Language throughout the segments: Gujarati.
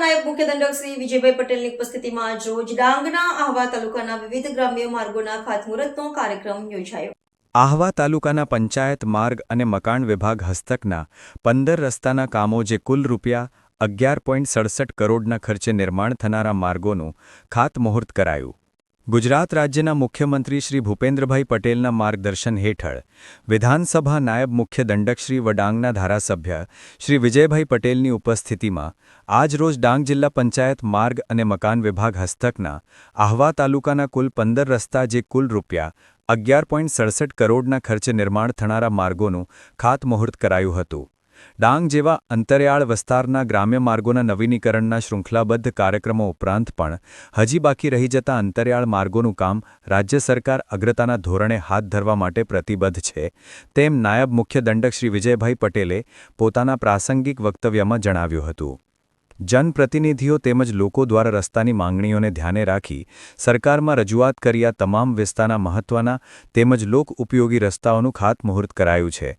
નાયબ મુખ્ય દંડક વિજયભાઈ પટેલની ઉપસ્થિતિમાં રોજ ડાંગના આહવા તાલુકાના વિવિધ ગ્રામ્ય માર્ગોના ખાતમુહૂર્તનો કાર્યક્રમ યોજાયો. આહવા તાલુકાના પંચાયત માર્ગ અને મકાન વિભાગ હસ્તકના પંદર રસ્તાના કામો જે કુલ રૂપિયા અગિયાર પોઈન્ટ સડસઠ કરોડના ખર્ચે નિર્માણ થનારા માર્ગોનું ખાતમુહૂર્ત કરાયું. ગુજરાત રાજ્યના મુખ્યમંત્રી શ્રી ભૂપેન્દ્રભાઈ પટેલના માર્ગદર્શન હેઠળ વિધાનસભા નાયબ મુખ્ય દંડક શ્રી વડાંગના ધારાસભ્ય શ્રી વિજયભાઈ પટેલની ઉપસ્થિતિમાં આજરોજ ડાંગ જિલ્લા પંચાયત માર્ગ અને મકાન વિભાગ હસ્તકના આહવા તાલુકાના કુલ પંદર રસ્તા જે કુલ રૂપિયા અગિયાર પોઈન્ટ સડસઠ કરોડના ખર્ચે નિર્માણ થનારા માર્ગોનું ખાતમુહૂર્ત કરાયું હતું. ડાંગ જેવા અંતરિયાળ વિસ્તારના ગ્રામ્ય માર્ગોના નવીનીકરણના શૃંખલાબદ્ધ કાર્યક્રમો ઉપરાંત પણ હજી બાકી રહી જતા અંતરિયાળ માર્ગોનું કામ રાજ્ય સરકાર અગ્રતાના ધોરણે હાથ ધરવા માટે પ્રતિબદ્ધ છે. તેમ નાયબ મુખ્ય દંડક શ્રી વિજયભાઈ પટેલે પોતાના પ્રાસંગિક વક્તવ્યમાં જણાવ્યું હતું. જનપ્રતિનિધિઓ તેમજ લોકો દ્વારા રસ્તાની માંગણીઓને ધ્યાને રાખી સરકારમાં રજૂઆત કર્યા તમામ વિસ્તારના મહત્વના તેમજ લોક ઉપયોગી રસ્તાઓનું ખાતમુહૂર્ત કરાયું છે.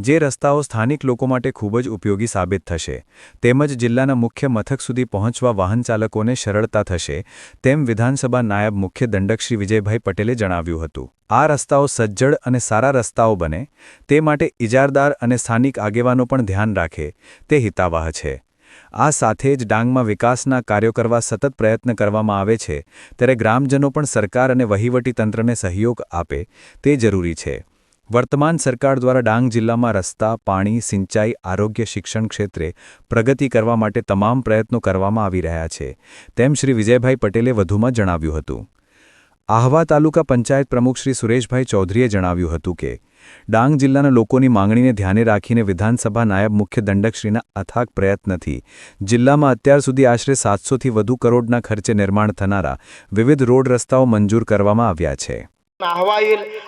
જે રસ્તાઓ સ્થાનિક લોકો માટે ખૂબ જ ઉપયોગી સાબિત થશે, તેમજ જિલ્લાના મુખ્ય મથક સુધી પહોંચવા વાહન ચાલકોને સરળતા થશે, તેમ વિધાનસભા નાયબ મુખ્ય દંડક શ્રી વિજયભાઈ પટેલે જણાવ્યું હતું. આ રસ્તાઓ સજ્જડ અને સારા રસ્તાઓ બને, તે માટે ઇજારદાર અને સ્થાનિક આગેવાનો પણ ધ્યાન રાખે, તે હિતાવાહ છે. આ સાથે જ ડાંગમાં વિકાસના કાર્યો કરવા સતત પ્રયત્ન કરવામાં આવે છે, ત્યારે ગ્રામજનો પણ સરકાર અને વહીવટીતંત્રને સહયોગ આપે, તે જરૂરી છે. વર્તમાન સરકાર દ્વારા ડાંગ જિલ્લામાં રસ્તા, પાણી, સિંચાઈ, આરોગ્ય, શિક્ષણ ક્ષેત્રે પ્રગતિ કરવા માટે તમામ પ્રયત્નો કરવામાં આવી રહ્યા છે, તેમ શ્રી વિજયભાઈ પટેલે વધુમાં જણાવ્યું હતું. આહવા તાલુકા પંચાયત પ્રમુખ શ્રી સુરેશભાઈ ચૌધરીએ જણાવ્યું હતું કે, ડાંગ જિલ્લાના લોકોની માંગણીને ધ્યાને રાખીને વિધાનસભા નાયબ મુખ્ય દંડકશ્રીના અથાગ પ્રયત્નથી જિલ્લામાં અત્યાર સુધી આશરે સાતસોથી વધુ કરોડના ખર્ચે નિર્માણ થનારા વિવિધ રોડ રસ્તાઓ મંજૂર કરવામાં આવ્યા છે. આહવા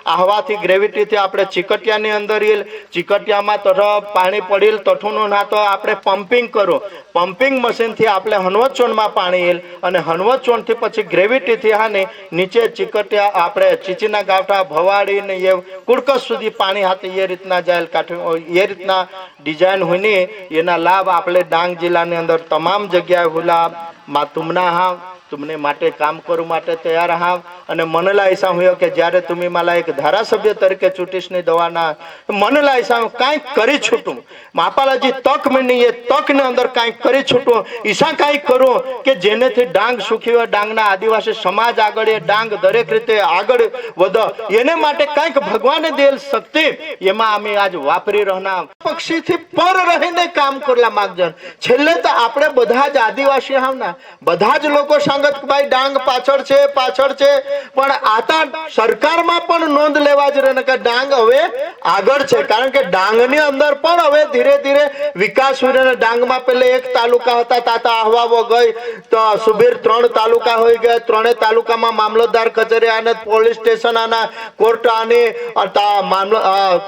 આહવાથી ગ્રેવિટીથી આપણે ચીકટિયાની અંદર ઈલ, ચીકટિયામાં તઠો પાણી પડેલ તઠુંનું ના તો આપણે પમ્પિંગ કરો. પમ્પિંગ મશીનથી આપણે હનવચોણમાં પાણી ઈલ અને હનવચોણથી પછી ગ્રેવિટીથી હાને નીચે ચીકટિયા આપણે ચીચીના ગાંઠા ભવાડી ને એ કુડકસ સુધી પાણી હાથે એ રીતના જાય કાઠી એ રીતના ડિઝાઇન હોઈને એના લાભ આપણે ડાંગ જિલ્લાની અંદર તમામ જગ્યાએ હુલા માં તુમના હા तुमने માટે કામ કરું માટે તૈયાર હાવ અને મનલા ऐसा हुयो કે જ્યારે તમે માલા એક ધારાસભ્ય તરીકે ચૂંટીશની દવાના મનલા ऐसा કાંઈક કરી છૂટું માપાલાજી તક મળી એ તકને અંદર કાંઈક કરી છૂટું ઈશા કાંઈક કરું કે જેનેથી ડાંગ સુખી હોય ડાંગના આદિવાસી સમાજ આગળ એ ડાંગ દરેક રીતે આગળ વધે એને માટે કાંઈક ભગવાને દેલ શક્તિ એમાં અમે આજ વાપરી રહેના પક્ષીથી પર રહીને કામ કરલા માગજન છેલ્લે તો આપણે બધા જ આદિવાસી હાવના બધા જ લોકો સંગત ભાઈ ડાંગ પાછળ છે પાછળ છે. પણ આતા સરકારમાં પણ નોંધ લેવા જ રહે ડાંગ હવે આગળ છે. કારણ કે ડાંગની અંદર પણ હવે ધીરે ધીરે વિકાસ હોય ડાંગમાં પેલે એક તાલુકા હતા, તાતા આહવાવો ગઈ, તો સુબીર ત્રણ તાલુકા હોઈ ગયા. ત્રણે તાલુકામાં મામલતદાર કચેરી અને પોલીસ સ્ટેશન આના કોર્ટ આને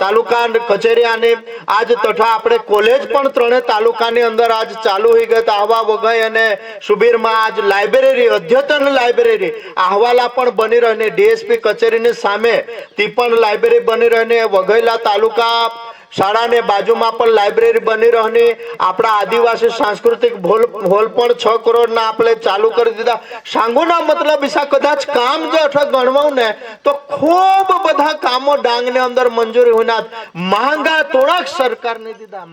તાલુકા કચેરી આને આજ તથા આપણે કોલેજ પણ ત્રણે તાલુકાની અંદર આજ ચાલુ હોઈ ગયા. આહવા વગઈ અને સુબીરમાં આજ લાઇબ્રેરી અદ્યતન લાઇબ્રેરી આહવાલા પણ બની રહીને ડીએસપી કચેરીની સામે. તે પણ લાઇબ્રેરી બની રહે ને વઘઈલા તાલુકા શાળાને બાજુમાં પણ લાઇબ્રેરી બની રહી આપણા આદિવાસી સાંસ્કૃતિક હોલ હોલ પણ છ કરોડના આપણે ચાલુ કરી દીધા. સાંગુના મતલબ ઈસા કદાચ કામ જો અઠવા ગણવું ને, તો ખૂબ બધા કામો ડાંગને અંદર મંજૂરી હોના માંગા થોડાક સરકારને દીધા.